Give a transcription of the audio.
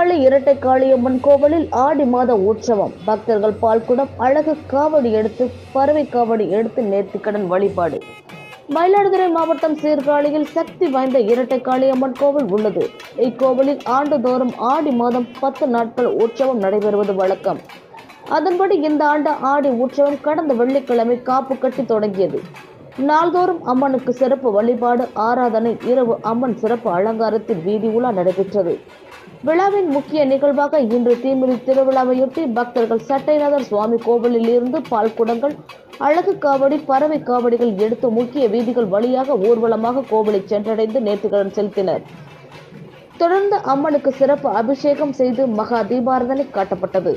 சீர்காழி இரட்டை காளியம்மன் கோவிலில் ஆடி மாத உற்சவம். பக்தர்கள் பால்குடம் அழகு காவடி எடுத்து பறவை காவடி எடுத்து நேர்த்திக்கடன் வழிபாடு. மயிலாடுதுறை மாவட்டம் சீர்காழியில் சக்தி வாய்ந்த இரட்டை காளியம்மன் கோவில் உள்ளது. இக்கோவிலில் ஆண்டுதோறும் ஆடி மாதம் பத்து நாட்கள் உற்சவம் நடைபெறுவது வழக்கம். அதன்படி இந்த ஆண்டு ஆடி உற்சவம் கடந்த வெள்ளிக்கிழமை காப்பு கட்டி தொடங்கியது. நாள்தோறும் அம்மனுக்கு சிறப்பு வழிபாடு ஆராதனை இரவு அம்மன் சிறப்பு அலங்காரத்தில் வீதி உலா நடைபெற்றது. விழாவின் முக்கிய நிகழ்வாக இன்று தீமிதி திருவிழாவையொட்டி பக்தர்கள் சட்டைநாதர் சுவாமி கோவிலில் இருந்து பால் குடங்கள் அழகு காவடி பறவை காவடிகள் எடுத்து முக்கிய வீதிகள் வழியாக ஊர்வலமாக கோவிலை சென்றடைந்து நேர்த்திக்கடன் செலுத்தினர். தொடர்ந்து அம்மனுக்கு சிறப்பு அபிஷேகம் செய்து மகா தீபாரதனை காட்டப்பட்டது.